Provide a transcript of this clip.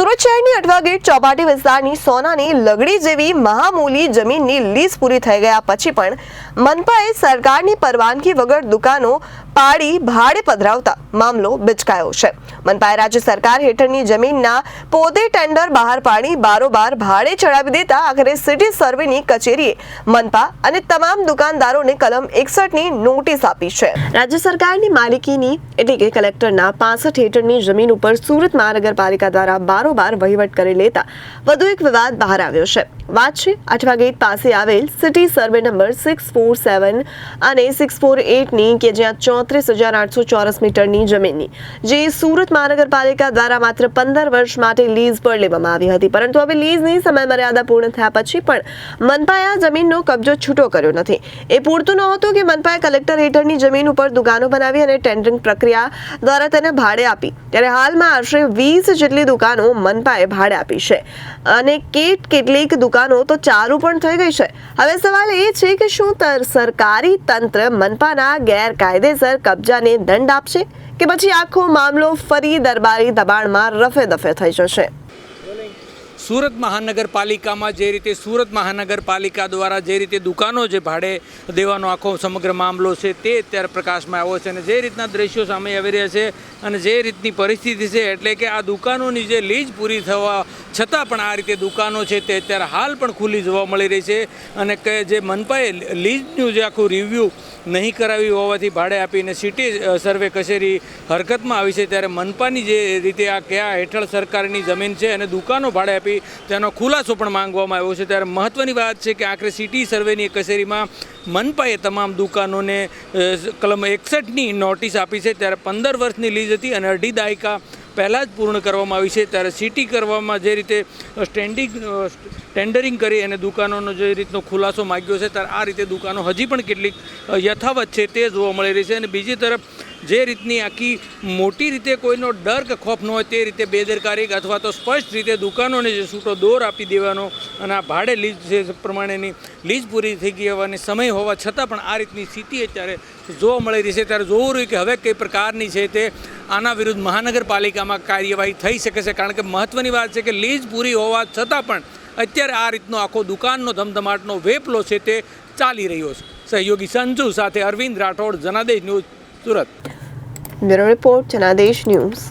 સુરત શહેરની અઠવા ગેટ ચોપાટી વિસ્તારની સોનાની લગડી જેવી મહામૂલી જમીનની લીઝ પૂરી થઈ ગયા પછી પણ મનપાએ સરકારની પરવાનગી વગર દુકાનો પાડી ભાડે પધરાવતા મામલો બિચકાયો છે. મનપાએ રાજ્ય સરકાર હેઠળની જમીનના પોતે ટેન્ડર બહાર પાડી બારોબાર ભાડે ચડાવી દેતા આખરે સિટી સર્વેની કચેરીએ મનપા અને તમામ દુકાનદારોને કલમ એકસઠની નોટિસ આપી છે. રાજ્ય સરકારની માલિકીની એટલે કે કલેક્ટરના પાસઠ હેઠળની જમીન ઉપર સુરત મહાનગરપાલિકા દ્વારા બારોબાર વહીવટ કરી લેતા વધુ એક વિવાદ બહાર આવ્યો છે. વાત છે અઠવા ગેટ પાસે આવેલ city survey number six four seven અને સિક્સ ફોર એટની કે જ્યાં ચોત્રીસ હજાર આઠસો ચોરસ મીટરની જમીનની, જે સુરત મહાનગરપાલિકા દ્વારા માત્ર પંદર વર્ષ માટે લીઝ પર લેવામાં આવી હતી. પરંતુ હવે લીઝની સમયમર્યાદા પૂર્ણ થયા પછી પણ મનપાએ આ જમીનનો કબજો છૂટો કર્યો નથી. એ પૂરતું નહોતું કે મનપાએ કલેક્ટર હેઠળની જમીન ઉપર દુકાનો બનાવી અને ટેન્ડરિંગ પ્રક્રિયા દ્વારા તેને ભાડે આપી. ત્યારે હાલમાં આશરે વીસ જેટલી દુકાનો મનપાએ ભાડે આપી છે અને કેટ કેટલીક દુકાનો તો ચાલુ પણ થઈ ગઈ છે. હવે સવાલ એ છે કે શું સરકારી તંત્ર મનપાના ગેરકાયદેસર કબજાને દંડ આપશે કે પછી આખો મામલો ફરી દરબારી દબાણમાં રફે દફે થઈ જશે. સુરત મહાનગરપાલિકામાં જે રીતે સુરત મહાનગરપાલિકા દ્વારા જે રીતે દુકાનો જે ભાડે દેવાનો આખો સમગ્ર મામલો છે તે અત્યારે પ્રકાશમાં આવ્યો છે અને જે રીતના દ્રશ્યો સામે આવી રહ્યા છે અને જે રીતની પરિસ્થિતિ છે એટલે કે આ દુકાનોની જે લીઝ પૂરી થવા છતાં પણ આ રીતે દુકાનો છે તે અત્યારે હાલ પણ ખુલ્લી જોવા મળી રહી છે અને કે જે મનપાએ લીઝનું જે આખું રિવ્યૂ નહીં કરાવી હોવાથી ભાડે આપીને સિટી સર્વે કચેરી હરકતમાં આવી છે. ત્યારે મનપાની જે રીતે આ કયા હેઠળ સરકારની જમીન છે અને દુકાનો ભાડે આપી તેનો ખુલાસો પણ માંગવામાં આવ્યો છે. ત્યારે મહત્ત્વની વાત છે કે આખરે સિટી સર્વેની કચેરીમાં મનપાએ તમામ દુકાનોને કલમ એકસઠની નોટિસ આપી છે. ત્યારે પંદર વર્ષની લીઝ હતી અને અઢી દાયકા પહેલાં જ પૂર્ણ કરવામાં આવી છે. ત્યારે સિટી કરવામાં જે રીતે સ્ટેન્ડિંગ ટેન્ડરિંગ કરી અને દુકાનોનો જે રીતનો ખુલાસો માગ્યો છે, ત્યારે આ રીતે દુકાનો હજી પણ કેટલીક યથાવત છે તે જોવા મળી રહી છે. અને બીજી તરફ જે રીતની આખી મોટી રીતે કોઈનો ડર કે ખોફ ન હોય તે રીતે બેદરકારી અથવા તો સ્પષ્ટ રીતે દુકાનોને જે છૂટો દોર આપી દેવાનો અને આ ભાડે છે પ્રમાણેની લીઝ પૂરી થઈ ગઈ હોવાની સમય હોવા છતાં પણ આ રીતની સ્થિતિ અત્યારે જોવા મળી રહી છે. ત્યારે જોવું રહ્યું કે હવે કઈ પ્રકારની છે તે આના વિરુદ્ધ મહાનગરપાલિકામાં કાર્યવાહી થઈ શકે છે. કારણ કે મહત્ત્વની વાત છે કે લીઝ પૂરી હોવા છતાં પણ અત્યારે આ રીતનો આખો દુકાનનો ધમધમાટનો વેપલો છે તે ચાલી રહ્યો છે. સહયોગી સંજુ સાથે Arvind Rathod, Janadesh news, Surat. Bureau report Janadesh news